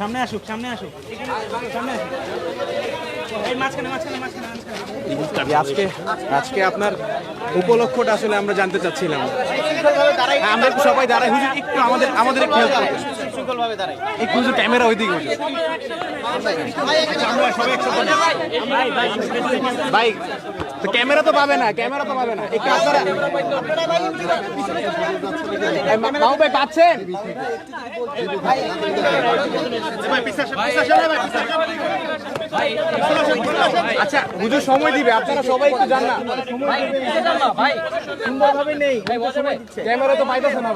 সামনে আসুক সামনে আসুক সামনে আসুক এই মাঝখানে মাঝখানে মাঝখানে মাঝখানে আজকে আজকে আপনার উপলক্ষটা আসলে আমরা জানতে চাচ্ছিলাম হ্যাঁ, আমরা সবাই দাঁড়াই হুজুর একটু আমাদের আমাদের একটু help করবেন। একটু হুজুর ক্যামেরা ওইদিকে হুজুর ভাই ক্যামেরা তো পাবে না ক্যামেরা তো পাবে না। পাচ্ছেন? আচ্ছা হুজুর সময় দিবে আপনারা সবাই একটু জান না। ক্যামেরা তো পাইতেছে না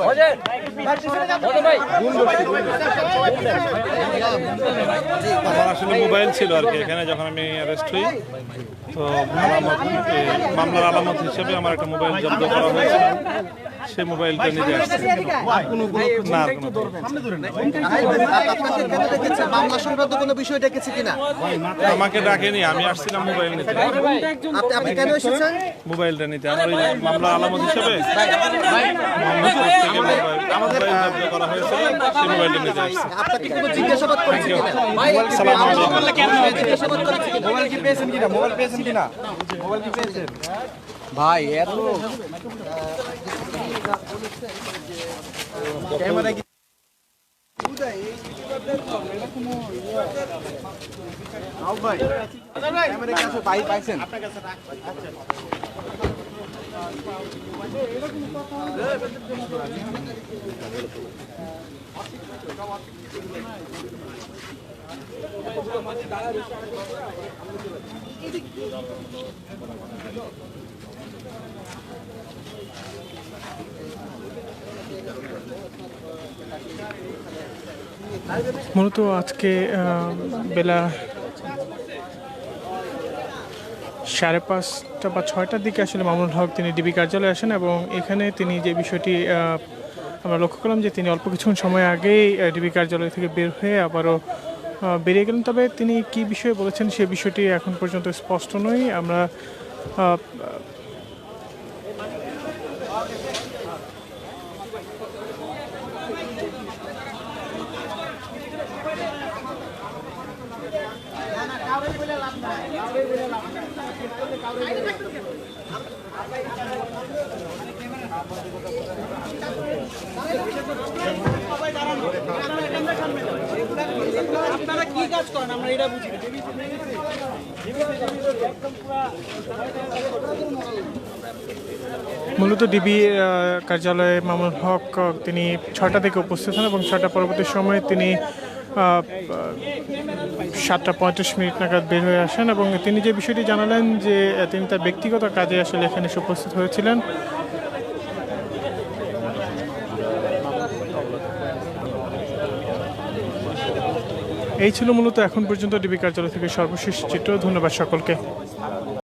আমার আসলে মোবাইল ছিল আর কি এখানে যখন আমি অ্যারেস্ট হই তো এ, মামলার আলামত হিসেবে আমার একটা মোবাইল জব্দ করা হয়েছিল সেই মোবাইলটা নিতে আসছি কোনো আপনাকে মামলা সংক্রান্ত কোনো বিষয় ডেকেছে কিনা? আমাকে ডাকেনি আমি আসছিলাম মোবাইল নিতে। আপনি আপনি কেন এসেছেন? মোবাইলটা নিতে আমার ওই মামলার আলামত হিসেবে জব্দ করা হয়েছিল সেই মোবাইলটা নিতে আসছি। আপনাকে কোনো? জিজ্ঞাসাবাদ করেছে কিনা সালাম আলাইকুম। জিজ্ঞাসাবাদ করেছে কিনা? মোবাইল কি পেয়েছেন কিনা? মোবাইল পেয়েছেন? কিনা মোবাইল কি পেয়েছেন? ভাই এত ক্যামেরা ভাই ক্যামেরা কি ভাই পাইছেন মূলত আজকে বেলা সাড়ে পাঁচটা বা ছয়টার দিকে আসলে মামুনুল হক তিনি ডিবি কার্যালয়ে আসেন এবং এখানে তিনি যে বিষয়টি আমরা লক্ষ্য করলাম যে তিনি অল্প কিছুক্ষণ সময় আগেই ডিবি কার্যালয় থেকে বের হয়ে আবারও বেরিয়ে গেলেন। তবে তিনি কি বিষয়ে বলেছেন সে বিষয়টি এখন পর্যন্ত স্পষ্ট নয়। আমরা আপনারা কি কাজ করেন? আমরা এটা বুঝি মূলত ডিবি কার্যালয়ে মামুনুল হক, তিনি ছটা থেকে উপস্থিত হন এবং ছটা পরবর্তী সময়ে তিনি সাতটা পঁয়ত্রিশ মিনিট নাগাদ বের হয়ে আসেন এবং তিনি যে বিষয়টি জানালেন যে তিনি তার ব্যক্তিগত কাজে আসলে এখানে এসে উপস্থিত হয়েছিলেন। এই ছিল মূলত এখন পর্যন্ত ডিবি কার্যালয় থেকে সর্বশেষ চিত্র। ধন্যবাদ সকলকে।